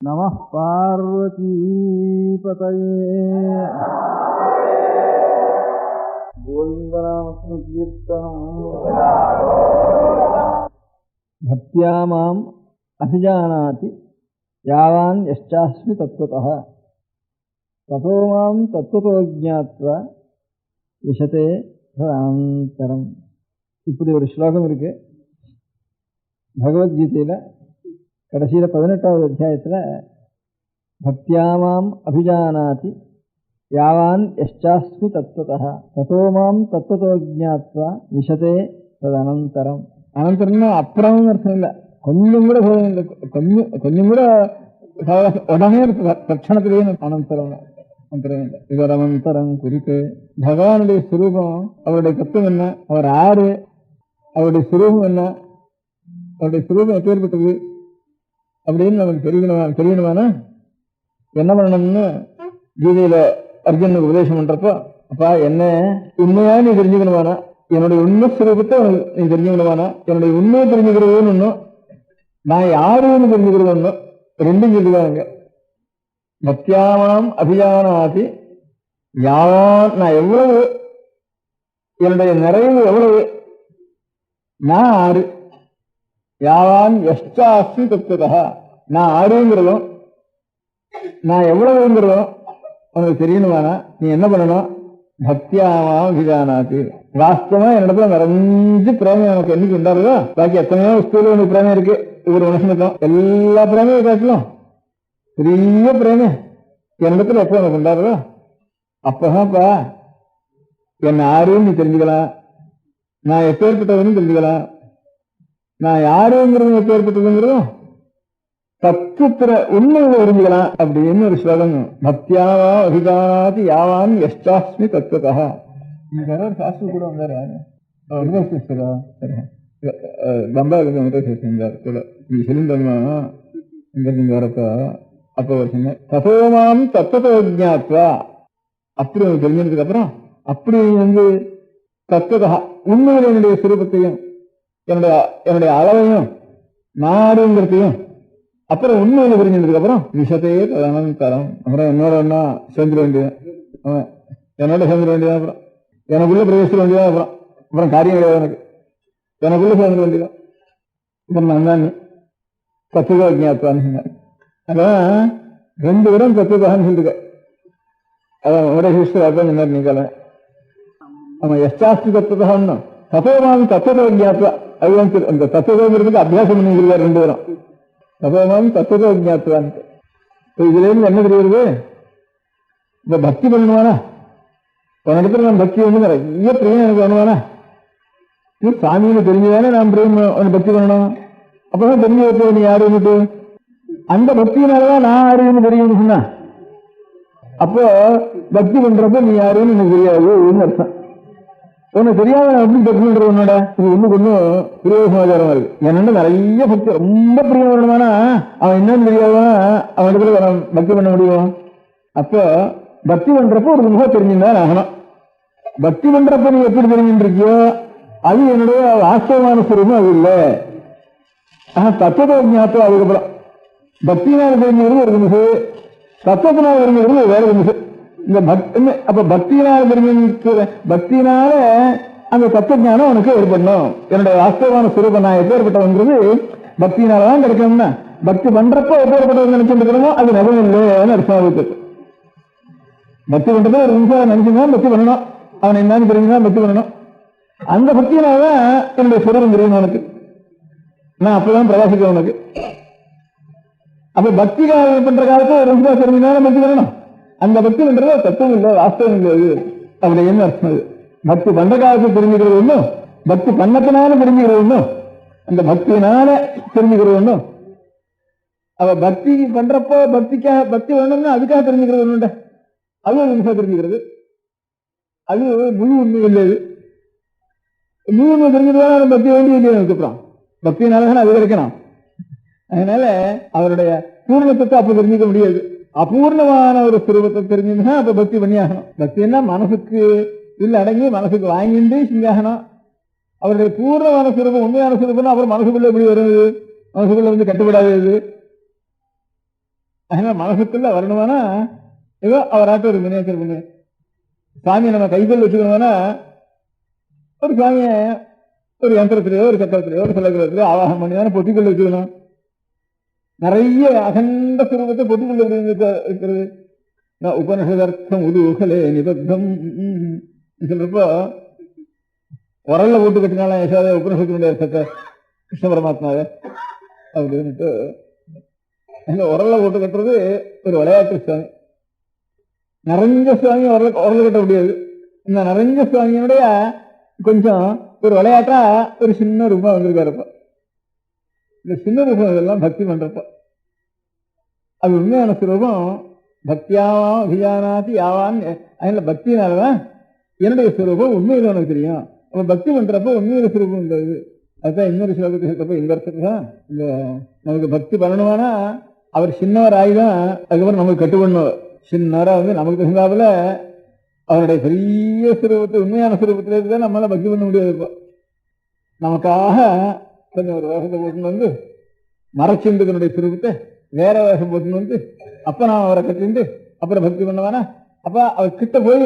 නමः පාර්වතීපතයේ ගෝවින්දනාම කීර්තනං භක්තියා මාම් අතිජානාති යාවාන් යශ්චාස්මි තත්වතහ තතෝ මාම් තත්වතෝ ඥාත්වා விஷத்தே அந்தரம் இப்படி ஒரு ஸ்லோகம் இருக்கு பகவத்கீதையில் கடைசியில் பதினெட்டாவது அத்தியாயத்தில் பக்தியாமாம் அபிஜானாதி யாவான் எஷ்டாஸ்மி தத்துவதா தத்தோமாம் தத்துவத்தோ ஜாத்வா விஷதே தனந்தரம் அனந்தரம் அனந்தரம்னா அப்புறம்னு அர்த்தம் இல்லை. கொஞ்சம் கூட சோதனை இல்லை. கொஞ்சம் கொஞ்சம் கூட சாவகாசம் உடனே இருக்கு. தட்சணத்திலேயே அனந்தரம் இல்லை. இவர் அனந்தரம் குறித்து. பகவானுடைய சுரூபம் அவருடைய தத்துவம் என்ன? அவர் யாரு அவருடைய சுரூபம் என்ன? அவருடைய சுரூபம் எப்பேற்பட்டது அப்படின்னு நமக்கு தெரியணுமா தெரியணுமானா என்ன பண்ணணும்னு கீதையில அர்ஜுனுக்கு உபதேசம் பண்றப்போ அப்பா என்ன உண்மையா நீ தெரிஞ்சுக்கணுமானா? என்னுடைய உண்மை சுரூபத்தை நீ தெரிஞ்சுக்கணுமானா? என்னுடைய உண்மையை தெரிஞ்சுக்கிறதுன்னு ஒன்றும் நான் யாருன்னு தெரிஞ்சுக்கிறது ஒன்றும் ரெண்டும் சொல்லுவாங்க பக்தியாமாம் அபிஜானாதி யாவான் நான் எவ்வளவு என்னுடைய நிறைவு எவ்வளவு நான் ஆறு யாவான் எஷ்டாஸ்மி தத்துவதா? நான் ஆடுங்கிறதும் நான் எவ்வளவுங்கிறதும் உனக்கு தெரியணுமானா நீ என்ன பண்ணணும்? பக்தியாமா வாஸ்தவமா என்னிடத்துல நிறைஞ்சு பிரேமம் எனக்கு என்னைக்கு உண்டாருதோ பாக்கி எத்தனையோ ஸ்கூல்ல உனக்கு பிரேமம் இருக்கு. இவர் மனுஷனுக்கும் எல்லா பிரேமையும் காட்டிலும். பெரிய பிரேமம் என்னிடத்துல எப்போ உனக்கு உண்டாருதோ அப்பதான்ப்பா. என்ன ஆறுன்னு நீ தெரிஞ்சுக்கலாம் நான் எப்பேற்பட்டவன்னு தெரிஞ்சுக்கலாம் நான் யாருங்கிறதும் எப்பேற்பட்டதுங்கிறதும் தத்துவத்துல உண்மையில அறிஞ்சுக்கலாம் அப்படின்னு ஒரு ஸ்லோகம். பக்தியாவா அபிகானாதி யாவான் எஷ்டாஸ்மி தத்துவதா இங்க சாஸ்திரம் கூட வந்தாரு. யூனிவர்சிஸ்டரா சரி. பம்பாயில் யூனிவர்சிட்டி இருந்தார் கூட நீங்க சொல்லியிருந்தோம்னா வரப்ப ஒரு சொன்ன தசோமாம் ஜாத்வா அப்படி தெரிஞ்சதுக்கு அப்புறம் அப்படி வந்து தத்துவதா உண்மையில என்னுடைய சுரூபத்தையும் என்னுடைய என்னுடைய அளவையும் நாடுங்கிறதையும் அப்புறம் உண்மையில புரிஞ்சதுக்கு அப்புறம் விஷத்தையே தரம் அப்புறம் என்னோட ஒன்னா சேர்ந்துட வேண்டியது. அவன் என்னோட சேர்ந்துட வேண்டியது அப்புறம் எனக்குள்ள பிரவேசிட வேண்டியதா அப்புறம் அப்புறம் காரியம் கிடையாது எனக்கு. எனக்குள்ள சேர்ந்துட வேண்டியது. அப்புறம் நான் தான் தத்துவ ஜாத்வான்னு அதான் ரெண்டு பேரும் தத்துவதான்னு சொல்லிருக்க அதான் ஒரே சிஸ்டர் அதான் சொன்னார் நீங்கள ஆமா எஷ்டாஸ்தி தத்துவதான்னு தத்துவமான தத்துவ ஜாத்வா அதுதான் அந்த தத்துவங்கிறதுக்கு அபியாசம் பண்ணிக்கிறார் ரெண்டு பேரும். தத்துவமாம் தத்துவ ஜாத்துவான்ட்டு இதுல இருந்து என்ன தெரியுது இந்த பக்தி பண்ணுவானா? உன்னிடத்துல நான் பக்தி வந்து நிறைய பிரியம் எனக்கு பண்ணுவானா? இது சாமின்னு தெரிஞ்சுதானே நான் பிரியம் பக்தி பண்ணணும். அப்பதான் தெரிஞ்சு வைப்போம் நீ யாருன்னுட்டு அந்த பக்தியினாலதான் நான் யாருன்னு தெரியும்னு சொன்னா. அப்போ பக்தி பண்றப்ப நீ யாருன்னு எனக்கு தெரியாது அர்த்தம். உனக்கு தெரியாத நான் எப்படி பக்தி உன்னோட இது ஒண்ணுக்கு ஒண்ணும் பிரிய சமாச்சாரமா இருக்கு. என்னென்ன நிறைய பக்தி ரொம்ப பிரியம் வரணுமானா அவன் என்னன்னு தெரியாதவன் அவன் இடத்துல பக்தி பண்ண முடியும்? அப்போ பக்தி பண்றப்போ ஒரு முகம் தெரிஞ்சுதான் ஆகணும். பக்தி பண்றப்ப நீ எப்படி தெரிஞ்சுருக்கியோ இருக்கியோ அது என்னுடைய வாஸ்தவமான சுரூபம் அது இல்லை. ஆனா தத்துவ ஞாபகம் அதுக்கப்புறம். பக்தியினால தெரிஞ்சுக்கிறது ஒரு நிமிஷம். தத்துவத்தினால் தெரிஞ்சுக்கிறது வேற நிமிஷம். இந்த பக்தி அப்ப பக்தியினால தெரிஞ்சுக்கிற பக்தியினால அந்த தத்துவ ஞானம் உனக்கு ஏற்படணும். என்னுடைய வாஸ்தவமான சுரூபம் நான் எப்பேற்பட்டவங்கிறது பக்தியினால தான் கிடைக்கணும்னா பக்தி பண்றப்போ எப்பேற்பட்டவங்க நினைச்சுட்டு இருக்கிறோமோ அது நிஜம் இல்லைன்னு அர்த்தம் பக்தி பண்றது ஒரு நிமிஷம் நினைச்சுதான் பக்தி பண்ணணும். அவன் என்னன்னு தெரிஞ்சுதான் பக்தி பண்ணணும். அந்த பக்தியினாலதான் என்னுடைய சுரூபம் தெரியும் உனக்கு. நான் அப்பதான் பிரகாசிக்கிறேன் உனக்கு. அப்ப பக்தி பண்ற காலத்துல ஒரு நிமிஷம் தெரிஞ்சுதான் பக்தி பண்ணணும். அந்த பக்தி பண்றது தத்துவம் இல்லை வாஸ்தவம் இல்லை அது. அப்படின்னு அர்த்தம் அது? பக்தி பண்ற காலத்துல தெரிஞ்சுக்கிறது ஒண்ணும் பக்தி பண்ணத்தினால தெரிஞ்சுக்கிறது ஒண்ணும் அந்த பக்தியினால தெரிஞ்சுக்கிறது ஒண்ணும் அவ பக்தி பண்றப்போ பக்திக்காக பக்தி வேணும்னா அதுக்காக தெரிஞ்சுக்கிறது ஒண்ணுண்ட? அது ஒரு நிமிஷம் தெரிஞ்சுக்கிறது. அது முழு உண்மை இல்லை அது. முழு உண்மை தெரிஞ்சுட்டு பக்தி வேண்டிய இல்லையா அதுக்கப்புறம் பக்தியினால தான் அது கிடைக்கணும் அதனால அவருடைய பூர்ணத்துவத்தை அப்ப தெரிஞ்சுக்க முடியாது. அபூர்ணமான ஒரு சிறுவத்தை தெரிஞ்சுன்னா அப்ப பக்தி பண்ணியாகணும். பக்தின்னா மனசுக்கு இல்ல அடங்கி மனசுக்கு வாங்கிட்டு செஞ்சாகணும் அவருடைய பூர்ணமான சிறுவம் உண்மையான சுரூபம் அப்புறம் மனசுக்குள்ள எப்படி வருது மனசுக்குள்ள வந்து கட்டுப்படாது அதனால மனசுக்குள்ள வரணுமானா ஏதோ அவராட்ட ஒரு மினியேச்சர் பண்ணு. சாமியை நம்ம கைகள் வச்சுக்கணும்னா ஒரு சாமியை ஒரு யந்திரத்திலேயோ ஒரு சக்கரத்திலேயோ ஒரு சிலக்கிரத்திலேயோ ஆவாகம் பண்ணி தானே பொத்திக்கொள்ள வச்சுக்கணும். நிறைய அகண்ட சுரூபத்தை பொட்டிக்குள்ள இருக்கு- இருக்கிறது நான் உபனிஷதர்த்தம் உருகலே நிபத்தம். சொல்றப்போ உரல்ல போட்டு கட்டினாலும் யசோதை உபனிஷத்தினுடைய அர்த்தத்தை? கிருஷ்ண பரமாத்மாவை. அப்படின்னுட்டு இந்த உரல்ல போட்டு கட்டுறது ஒரு விளையாட்டு சுவாமி. நிறைஞ்ச சுவாமி உரல உரல கட்ட முடியாது. இந்த நிறைஞ்ச சுவாமியோடைய கொஞ்சம் ஒரு விளையாட்டா ஒரு சின்ன ரூபா வந்திருக்காருப்பா இந்த சின்ன ரூபம் இதெல்லாம் பக்தி பண்றப்ப. அது உண்மையான சுரூபம் பக்தியாவா அபியானாதி யாவான்னு அதில் பக்தினாலதான் என்னுடைய சுரூபம் உண்மையில் உனக்கு தெரியும். அப்ப பக்தி பண்றப்ப உண்மையில சுரூபம் இருந்தது அதுதான் இன்னொரு ஸ்லோகத்தை சொல்றப்ப இந்த வருஷத்துக்கு தான் இந்த நமக்கு பக்தி பண்ணணுமானா அவர் சின்னவர் ஆகிதான் அதுக்கப்புறம் நமக்கு கட்டுப்படணும். சின்னவராக வந்து நமக்கு தகுந்தாப்புல அவருடைய பெரிய சுரூபத்தை உண்மையான சுரூபத்துல தான் நம்மளால பக்தி பண்ண முடியாது இப்போ. நமக்காக கொஞ்சம் ஒரு வேஷத்தை போட்டுன்னு வந்து மறைச்சிண்டு தன்னுடைய திருவிட்ட வேற வேஷம் போட்டுன்னு வந்து அப்ப நான் அவரை கட்டிண்டு அப்புறம் பக்தி பண்ணவானா? அப்ப அவர் கிட்ட போய்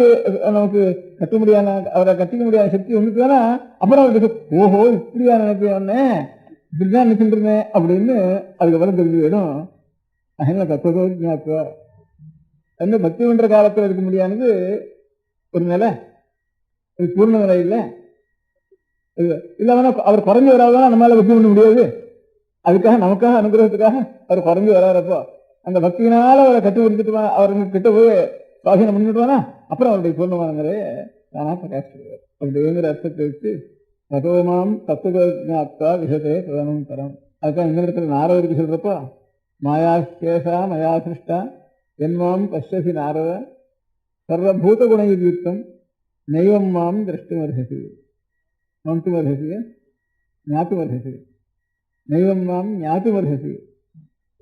நமக்கு கட்ட முடியாத அவரை கட்டிக்க முடியாத சக்தி வந்துட்டுனா அப்புறம் அவருக்கு ஓஹோ இப்படியா நினைப்பேன் இப்படிதான் நினைச்சுட்டு அப்படின்னு அதுக்கப்புறம் தெரிஞ்சு போயிடும் என்ன தத்துவ ஞாபக அந்த பக்தி பண்ற காலத்துல இருக்க முடியாதது ஒரு நிலை அது பூர்ண நிலை இல்லை. இல்லாம அவர் குறைஞ்சு வராதான் நம்மளால பக்தி பண்ண முடியாது? அதுக்காக நமக்காக அனுகிரகத்துக்காக அவர் குறைஞ்சு வராறப்போ அந்த பக்தியினால அவரை கட்டுப்படுத்திட்டு வா- கிட்ட போய் சுவாசீனம் பண்ணிட்டுவானா அப்புறம் அவருடைய பூர்ணமானங்களே நானா பிரகாசிடுவார் அப்படிங்கிற அர்த்தத்தை வச்சு சகோதமாம் தத்துவஜாத்தா விஷதே பிரதமம் தரம் அதுக்காக இந்த இடத்துல நாரதருக்கு சொல்றப்போ மாயா கேசா மயா சிருஷ்டா என்மாம் பஷ்யசி நாரத சர்வபூத குணயுக்தம் நைவம் மாம் திரஷ்டுமர்ஹசி. மந்துமர்ஹசி ஞாத்துமர்ஹசி நைவம் மாம் ஞாத்துமர்ஹசி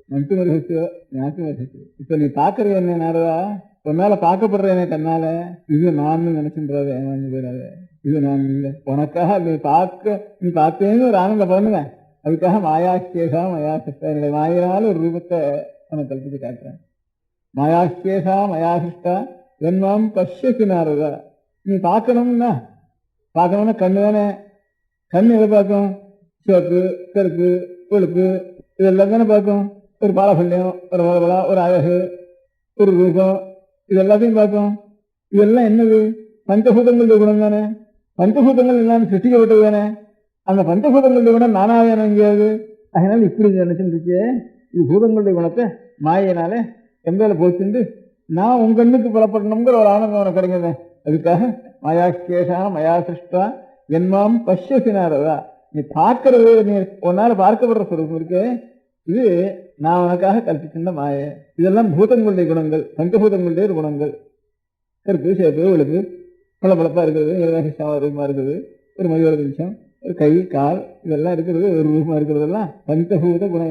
மந்துமர்ஹசியோ ஞாத்துமர்ஹசி இப்போ நீ பாக்குற என்ன நேரதா? உன் மேல பார்க்கப்படுற என்ன கண்ணால இது நான் நினைச்சுன்றாத ஏமாந்து போயிடாத இது நான் இல்லை. உனக்காக நீ பார்க்க நீ பார்த்தேன்னு ஒரு ஆனந்தம் பண்ணுவேன். அதுக்காக மாயாஸ்கேஷா மயாசிஷ்டா என்னுடைய மாயினால ஒரு ரூபத்தை உனக்கு கல்பித்து காட்டுறேன். மாயாஸ்கேஷா மயாசிஷ்டா என்மாம் பஷ்யசி நாரதா. நீ பார்க்கணும்னா பார்க்கணும்னா கண்ணு தானே? கண்ணு எதை பார்க்கும்? சிவப்பு கருப்பு கொழுப்பு இதெல்லாம் தானே பார்க்கும்? ஒரு பாலபல்யம் ஒரு வளவலா ஒரு அழகு ஒரு ரூபம் இது எல்லாத்தையும் பார்க்கும். இதெல்லாம் என்னது? பஞ்சபூதங்களுடைய குணம் தானே? பஞ்சபூதங்கள் எல்லாம் சிருஷ்டிக்கப்பட்டது தானே? அந்த பஞ்சபூதங்களுடைய குணம் நானாவே எங்கேயாவது அதனால இப்படி நினைச்சுட்டு இது பூதங்களுடைய குணத்தை மாயினால எந்த போச்சுண்டு? நான் உங்க கண்ணுக்கு புலப்படணுங்கிற ஒரு ஆனந்தம் உனக்கு கிடைக்கிறேன் அதுக்காக மாயாக்கேஷா கேஷா மயா சிருஷ்டா என்மாம் பஷ்யசினாரதா. நீ பார்க்கறது நீ உன்னால பார்க்கப்படுற சுரூபம் இருக்கு. இது நான் உனக்காக கல்பிச்சிருந்த மாய. இதெல்லாம் பூதங்களுடைய குணங்கள் பஞ்சபூதங்களுடைய ஒரு குணங்கள். கருப்பு சேப்பு வெளுப்பு பளபளப்பா இருக்கிறது நிலவேஷமா இருக்குது ஒரு மதியோட வெளிச்சம் ஒரு கை கால் இதெல்லாம் இருக்கிறது ஒரு ரூபமா இருக்கிறதெல்லாம் பஞ்சபூத குண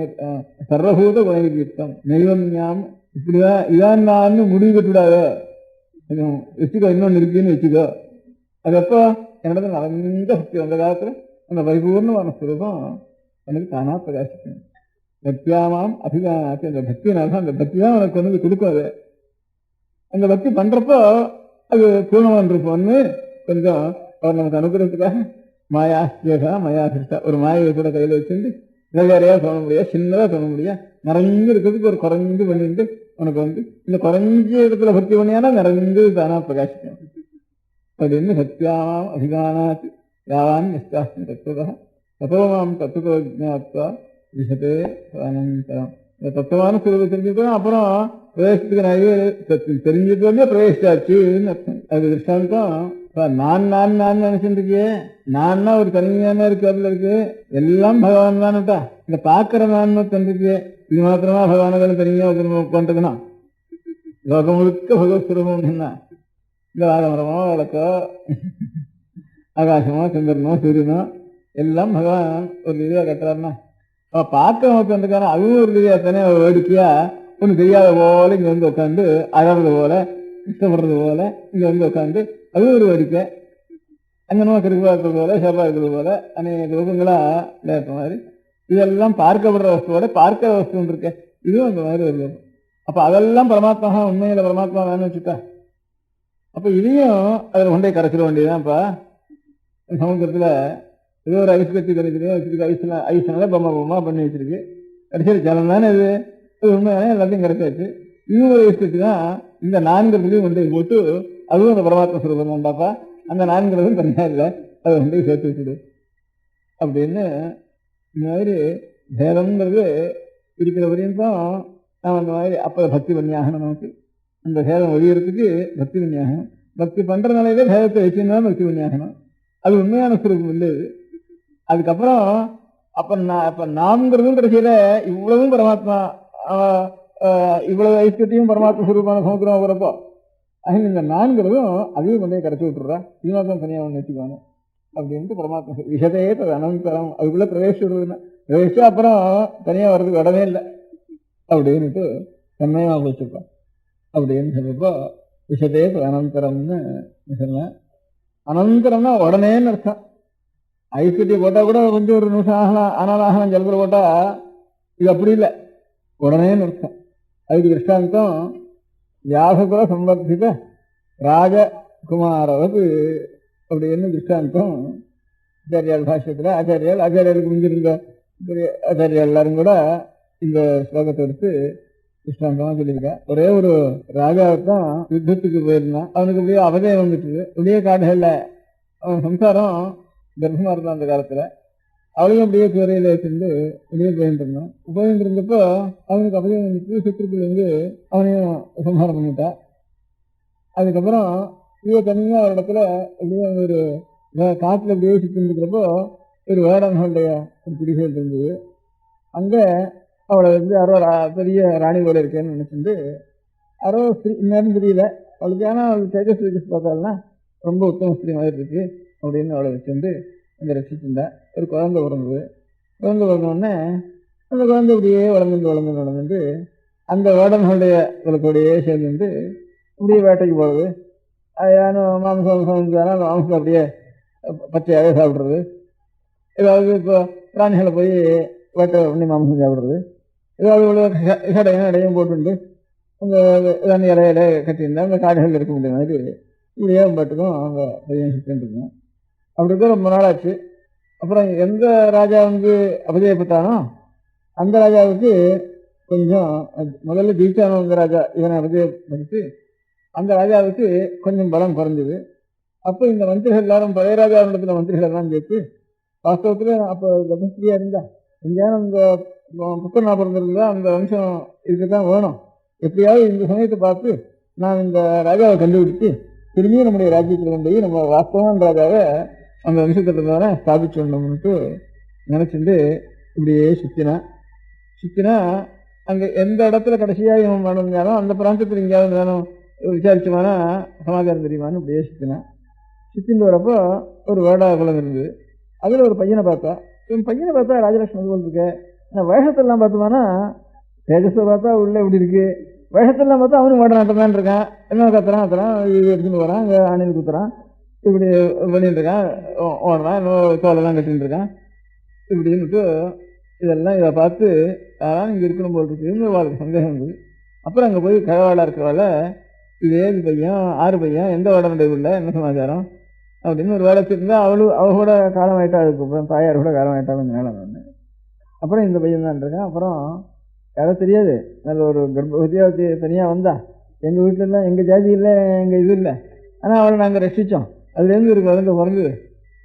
சர்வபூத சர்வபூத குணயுக்தம் நெய்வம் ஞாம் இப்படிதான் இதான் நான் முடிவு கட்டுவிடாத கொஞ்சம் வச்சுக்க இன்னொன்று இருக்குன்னு வச்சுக்கோ அது எப்போ என்னோட நடந்த சக்தி அந்த காலத்தில் அந்த பரிபூர்ணமான சுரூபம் எனக்கு தானா பிரகாசிக்கும் பக்தியாமாம் அபிதானாச்சு அந்த பக்தினால அந்த பக்தி தான் உனக்கு வந்து கொடுக்கும் அது அந்த பக்தி பண்ணுறப்போ அது பூர்ணமான் இருப்போம்னு கொஞ்சம் அவர் நமக்கு அனுப்புறதுக்காக மாயா யோகா மாயா சிருஷ்டா ஒரு மாயை கூட கையில் வச்சுட்டு வேறையா சொல்ல முடியாது சின்னதாக சொல்ல முடியாது நிறைய இருக்கிறதுக்கு ஒரு குறைஞ்சு பண்ணிட்டு உனக்கு வந்து இந்த குறைஞ்ச இடத்துல பக்தி பண்ணியானா நிறைந்து தானா பிரகாசிக்கும். அப்படின்னு சத்யாவாம் அபிதானாத் யாவான் நிஷ்டாஸ்மி தத்துவதா? தத்துவமாம் தத்துவ ஜாத்வா விஷதே அனந்தரம். இந்த தத்துவமான சுரூபம் தெரிஞ்சுக்கணும் அப்புறம் பிரவேசத்துக்கு நிறைய தெரிஞ்சுட்டு வந்து பிரவேசிச்சாச்சுன்னு அர்த்தம். அது திருஷ்டாந்தம் நான் நான் நான் நினைச்சிருக்கே நான்னா ஒரு தனிமையான இருக்கு அதுல இருக்கு. எல்லாம் பகவான் தானட்டா இந்த பாக்குற நான் தந்திருக்கே இது மாத்திரமா பகவான தனியாக உட்காந்துக்கணும் லோகம் முழுக்க பகவத் சுரூபம் என்ன? இந்த ஆதமரமோ வழக்கோ ஆகாசமோ சந்திரனோ சூரியனோ எல்லாம் பகவான் ஒரு ரீதியாக கட்டுறாருன்னா அவன் பார்க்க உட்காந்துக்கான அதுவும் ஒரு ரீதியாக தானே ஒரு வேடிக்கையா ஒன்றும் தெரியாத போல இங்கே வந்து உட்காந்து அழறது போல இஷ்டப்படுறது போல இங்கே வந்து உட்காந்து அதுவும் ஒரு வேடிக்கை. அங்கே நோக்க இருக்கிறது போல செவ்வாய் இருக்கிறது போல அநேக ரூபங்களா இருக்கிற மாதிரி. இதெல்லாம் பார்க்கப்படுற வஸ்துவோட பார்க்கிற வஸ்து இருக்க. இதுவும் அந்த மாதிரி வருது அப்ப அதெல்லாம் பரமாத்மா உண்மையில பரமாத்மா வேணும்னு வச்சுட்டா. அப்ப இதையும் அதில் கொண்டே கரைச்சிட வேண்டியதுதான்ப்பா. சமுத்திரத்துல ஏதோ ஒரு ஐஸ் கட்சி கரைக்கிறதோ வச்சிருக்கு ஐஸ்ல ஐஸ்னால பொம்மை பொம்மா பண்ணி வச்சிருக்கு. கடைசியில் ஜலம் தானே இது. இது உண்மையான எல்லாத்தையும் கரைச்சாச்சு. இதுவும் ஒரு ஐஸ் கட்சி தான். இந்த நான்கிறதுலையும் கொண்டு போட்டு அதுவும் அந்த பரமாத்மா சுரூபம் தான்டாப்பா. அந்த நான்கிறதும் தனியா இல்லை. அதை கொண்டு சேர்த்து வச்சுடு. அப்படின்னு இந்த மாதிரி பேதம்ங்கிறது இருக்கிற வரையும் தான் நாம் அந்த மாதிரி அப்போ பக்தி பண்ணியாகணும் நமக்கு. அந்த பேதம் ஒழியறதுக்கு பக்தி பண்ணியாகணும். பக்தி பண்ற நிலையில பேதத்தை வச்சுருந்தாலும் பக்தி பண்ணியாகணும். அது உண்மையான சுரூபம் இல்லை அதுக்கப்புறம் அப்போ நான் அப்போ நாம்ங்கிறதும் கடைசியில் இவ்வளவும் பரமாத்மா இவ்வளவு ஐஸ்கட்டியும் பரமாத்மா சுரூபமான சமுத்திரம் போகிறப்போ அது இந்த நான்கிறதும் அதையும் கொண்டே கரைச்சி விட்டுறா. இதுமாதிரி தனியாக ஒன்று வச்சுக்கணும் அப்படின்ட்டு பரமாத்மா விஷதே தது அனந்தரம் அதுக்குள்ளே பிரவேசிடுறதுன்னா பிரவேசிச்சா அப்புறம் தனியாக வர்றதுக்கு இடமே இல்லை. அப்படின்னுட்டு தன்மையாக வச்சுருப்பான் அப்படின்னு சொல்லப்போ விஷதே தது அனந்தரம்னு சொன்னேன். அனந்தரம்னா உடனேன்னு அர்த்தம் ஐஸ் போட்டால் கூட கொஞ்சம் ஒரு நிமிஷம் ஆகலாம். ஆனால் ஆகலாம் ஜலத்தில் போட்டால் இது அப்படி இல்லை. உடனேன்னு அர்த்தம் அதுக்கு திருஷ்டாந்தம் வியாசகுல சம்பர்த்தித ராஜகுமாரவது அப்படி என்ன திருஷ்டாந்தம் ஆச்சாரியால் பாஷ்யத்தில் ஆச்சாரியால் ஆச்சாரியாலுக்கு முந்திருந்த பெரிய ஆச்சாரியா எல்லாரும் கூட இந்த ஸ்லோகத்தை எடுத்து திருஷ்டாந்தமாக சொல்லியிருக்கேன் ஒரே ஒரு ராஜாவுக்கு தான் யுத்தத்துக்கு போயிருந்தான். அவனுக்கு இப்படியே அவதயம் வந்துட்டு இப்படியே காடுகளில் அவன் சம்சாரம் கர்ப்பமாக இருந்தான் அந்த காலத்தில். அவளையும் அப்படியே துறையில் வச்சிருந்து வெளியே போயிட்டு இருந்தான். போயிட்டு இருந்தப்போ அவனுக்கு அப்படியே வந்துட்டு சுற்றுக்குள்ள வந்து அவனையும் சம்ஹாரம் பண்ணிட்டா அதுக்கப்புறம் இவ தனியாக ஒரு இடத்துல அப்படியே ஒரு காட்டில் காட்டுல அப்படியே சுற்றி இருக்கிறப்போ ஒரு வேடன்களுடைய ஒரு குடிசையில் இருந்தது அங்கே அவளை வந்து யாரோ பெரிய ராணி போல இருக்கேன்னு நினச்சிட்டு யாரோ ஸ்ரீ இன்னும் தெரியல. அவளுக்கு ஏன்னா அவள் தேஜஸ் தேஜஸ் பார்த்தாள்னா ரொம்ப உத்தம ஸ்ரீ மாதிரி இருக்கு அப்படின்னு அவளை வச்சுட்டு அங்கே ரசிச்சுட்டா ஒரு குழந்தை பிறந்தது. குழந்தை பிறந்தோடனே அந்த குழந்தை அப்படியே வளர்ந்துட்டு வளர்ந்து வளர்ந்துட்டு அந்த வேடன்களுடைய கூடயே சேர்ந்து அப்படியே வேட்டைக்கு போகிறது யாரும் மாம்சம் சமைச்சாலும் மாம்சம் அப்படியே பச்சையாகவே சாப்பிட்றது. ஏதாவது இப்போ பிராணிகளை போய் வேட்டை பண்ணி மாம்சம் சாப்பிட்றது. ஏதாவது இவ்வளோ இடையும் இடையும் போட்டுண்டு அந்த இதான இலையில கட்டியிருந்தா அந்த காடுகள் இருக்க முடிய மாதிரி இப்படியே பாட்டுக்கும் அவங்க பையன் சுற்றிட்டு அப்படி இருக்க ரொம்ப நாளாச்சு. அப்புறம் எந்த ராஜா வந்து அபஜயப்பட்டானோ அந்த ராஜாவுக்கு கொஞ்சம் முதல்ல ஜெயிச்சானவங்க ராஜா இவனை அபஜயப்படுத்தி அந்த ராஜாவுக்கு கொஞ்சம் பலம் குறைஞ்சது. அப்போ இந்த மந்திரிகள் எல்லாரும் பழைய ராஜா நடத்தின மந்திரிகள் எல்லாம் கேட்டு வாஸ்தவத்தில் அப்போ கர்ப்பஸ்திரியா இருந்தா எங்கேயாவது அந்த புத்தனா பிறந்திருந்தா அந்த வம்சம் இருக்கத்தான் வேணும். எப்படியாவது இந்த சமயத்தை பார்த்து நான் இந்த ராஜாவை கண்டுபிடித்து திரும்பியும் நம்முடைய ராஜ்யத்தில் கொண்டு போய் நம்ம வாஸ்தவமான ராஜாவை அந்த வம்சத்தில் இருந்தவரை ஸ்தாபிச்சுடணும்னுட்டு நினச்சிட்டு இப்படியே சுத்தினா. சுத்தினா அங்கே எந்த இடத்துல கடைசியாக இவன் வேணும் அந்த பிராந்தத்தில் எங்கேயாவது வேணும் விசாரிச்சோம்னா சமாச்சாரம் தெரியுமான்னு இப்படியே சுத்தினான் சித்தின்னு வரப்போ ஒரு வேடா குலம் இருந்தது. அதில் ஒரு பையனை பார்த்தா என் பையனை பார்த்தா ராஜலட்சுமி போல் இருக்க ஆனால் வேஷத்தெல்லாம் பார்த்தோம்னா தேஜஸை பார்த்தா உள்ளே இப்படி இருக்கு. வேஷத்தெல்லாம் பார்த்தா அவனும் வேடநாட்டம் இருக்கான். என்ன கத்துறான் கத்துறான் இது எடுத்துன்னு வரான் அங்கே அணில் குத்துறான். இப்படி பண்ணிட்டு இருக்கான். ஓ- ஓடுறான் இன்னும் தோலெல்லாம் கட்டின்னு இருக்கான். இப்படின்னுட்டு இதெல்லாம் இதை பார்த்து யாராலும் இங்கே இருக்கணும் போல் இருக்குன்னு சந்தேகம் இருந்தது அப்புறம் அங்கே போய் கழவாளாக இருக்கிறவால இது ஏது பையன்? ஆறு பையன்? எந்த வடனுடைய உள்ள என்ன சமாச்சாரம்? அப்படின்னு ஒரு வேலை இருந்தால் அவளு அவள் கூட காலம் ஆயிட்டா அதுக்கப்புறம் தாயார் கூட காலம் ஆயிட்டா கொஞ்சம் நேரம் ஒன்று அப்புறம் இந்த பையன் தான் இருக்கேன். அப்புறம் யாரோ தெரியாது. நல்ல ஒரு கர்ப்பவதியாக தனியாக வந்தா. எங்கள் வீட்டிலலாம் எங்கள் ஜாதி இல்லை எங்கள் இது இல்லை. ஆனால் அவளை நாங்கள் ரசித்தோம் அதுலேருந்து ஒரு குழந்தை பிறந்தது.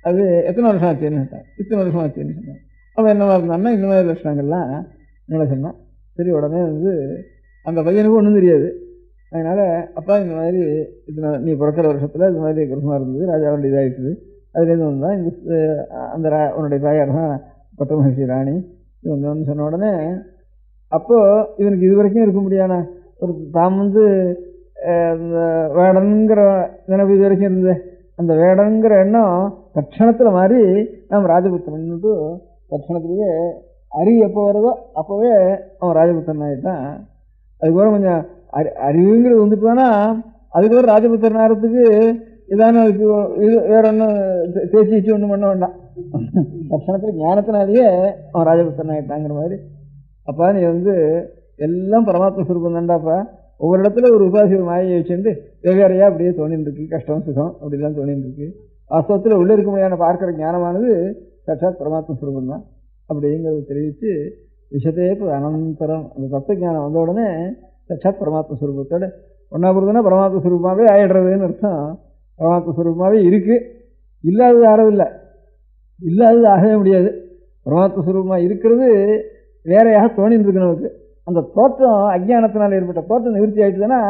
அது எத்தனை வருஷம் ஆச்சுன்னு கேட்டேன் இத்தனை வருஷம் ஆச்சுன்னு சொன்னேன்? அவன் என்னவா இருந்தான்னா இந்த மாதிரி லட்சணங்கள்லாம் என்ன சொன்னான். சரி உடனே வந்து அந்த பையனுக்கும் ஒன்றும் தெரியாது. அதனால் அப்பா இந்த மாதிரி இது நீ பிறக்கிற வருஷத்தில் இது மாதிரி கிரகமாக இருந்தது ராஜாவுடைய இதாகிடுது அதுலேருந்து வந்தான் இந்த அந்த ரா உன்னுடைய தாயார் தான் பட்ட மகிழ்ச்சி ராணி. இது வந்து சொன்ன உடனே அப்போது இவனுக்கு இது வரைக்கும் இருக்க முடியாத? ஒரு தாம் வந்து அந்த இந்த வேடனுங்கிற நினைவு இது வரைக்கும் இருந்தது. அந்த வேடனுங்கிற எண்ணம் தட்சணத்தில் மாறி நாம் ராஜபுத்திரன்ட்டு தட்சணத்திலேயே அறி எப்போ வருதோ அப்போவே அவன் ராஜபுத்திரன் ஆகிட்டான் அதுக்கப்புறம் கொஞ்சம் அறி அறிவுங்கிறது வந்துட்டுனா அதுக்கப்புறம் ராஜபுத்திரன் நேரத்துக்கு இதான இது வேற ஒன்றும் பேச்சு வச்சு ஒன்றும் பண்ண வேண்டாம். தட்சணத்தில் ஞானத்தினாலேயே அவன் ராஜபுத்திரன் ஆகிட்டாங்கிற மாதிரி. அப்பா நீ வந்து எல்லாம் பரமாத்ம சுரூபம் தான்டாப்பா. ஒவ்வொரு இடத்துல ஒரு உபாசி ஒரு மாயை வச்சுட்டு வெவ்வேறையாக அப்படியே தோணின்னு இருக்கு. கஷ்டம் சுகம் அப்படிலாம் தோணின்னு இருக்கு. வாஸ்தவத்தில் உள்ளே இருக்க முடியாத பார்க்கிற ஞானமானது சாட்சாத் பரமாத்ம சுரூபம் தான். அப்படிங்கிறத தெரிவித்து விஷத்தையே இப்போ அனந்தரம் அந்த தத்துவ ஞானம் வந்த உடனே சச்சாத் பரமாத்ம சுரூபத்தோட ஒன்றா பொறுத்தனா பரமாத்ம சுரூபமாகவே ஆயிடுறதுன்னு அர்த்தம். பரமாத்ம சுரூபமாகவே இருக்குது இல்லாதது ஆறதில்லை. இல்லாதது ஆகவே முடியாது. பரமாத்ம சுரூபமாக இருக்கிறது வேறையாக தோணின்னுருக்கு நமக்கு. அந்த தோற்றம் அஜ்ஞானத்தினால் ஏற்பட்ட தோற்றம் நிவர்த்தி ஆகிட்டுதுன்னா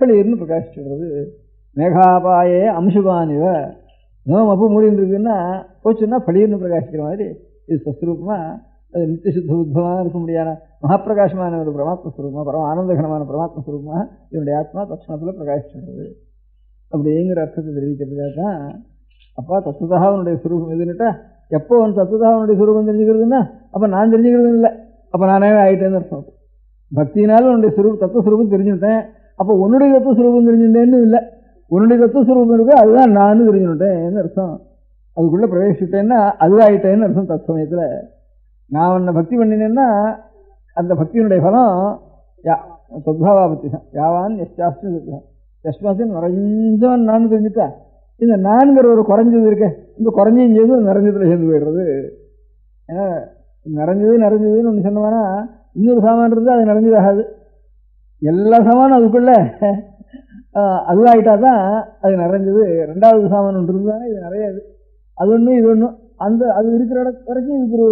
வெளியிருந்து பிரகாசிச்சுடுறது. மேகாபாயே அம்சுபானிவ. நோம் அப்போ மூடின்னு இருக்குன்னா போச்சுன்னா பளிர்னு பிரகாசிக்கிற மாதிரி இது சஸ்வரூபமாக அது நித்திய சுத்த உத்பவமாக இருக்க முடியாத? மகாப்பிரகாசமான ஒரு பரமாத்மஸ்வரூபமாக பரம ஆனந்தகரமான பரமாத்மஸ்வரூபமாக ஸ்வரூபமாக ஆத்மா தட்சணத்தில் பிரகாசிச்சுடுறது அப்படிங்கிற அர்த்தத்தை தெரிவிக்கிறதுக்காக தான் அப்பா தத்துவதாக அவனுடைய சுரூபம் எதுன்னுட்டா எப்போ அவன் தத்துவதாக அவனுடைய சுரூபம் தெரிஞ்சுக்கிறதுன்னா அப்போ நான் தெரிஞ்சுக்கிறது இல்லை. அப்போ நானே ஆகிட்டேன்னு அர்த்தம் பக்தினாலும் உன்னுடைய சுரூபம் தத்துவ சுரூபம் தெரிஞ்சுட்டேன். அப்போ உன்னுடைய தத்துவ சுரூபம் தெரிஞ்சுட்டேன்னு இல்லை. உன்னுடைய தத்துவ சுரூபம் இருக்கு அதுதான் நானும் தெரிஞ்சுட்டேன்னு அர்த்தம். அதுக்குள்ளே பிரவேசிட்டேன்னா அதுவாகிட்டேன்னு அர்த்தம் தற்சமயத்தில் நான் உன்னை பக்தி பண்ணினேன்னா அந்த பக்தியினுடைய பலம் யா சத்பாவா பக்தி தான். யாவான் எஸ்டாஸ்து எஸ்மாசின் நிறைஞ்சவன் நான் தெரிஞ்சுட்டா. இந்த நான்கிற ஒரு குறைஞ்சது இருக்க. இந்த குறைஞ்சும் சேர்ந்து நிறைஞ்சதில் சேர்ந்து போயிடுறது. ஏன்னா நிறைஞ்சது நிறைஞ்சதுன்னு ஒன்று சொன்னோம்னா இன்னொரு சாமான் இருந்தால் அது நிறைஞ்சதாகாது. எல்லா சாமானும் அதுக்குள்ள. அதுவாகிட்டா தான் அது நிறைஞ்சது. ரெண்டாவது சாமான் ஒன்று இருந்தாலும் இது நிறையாது. அது ஒன்று இது ஒன்று அந்த அது இருக்கிற இடம் வரைக்கும் இதுக்கு ஒரு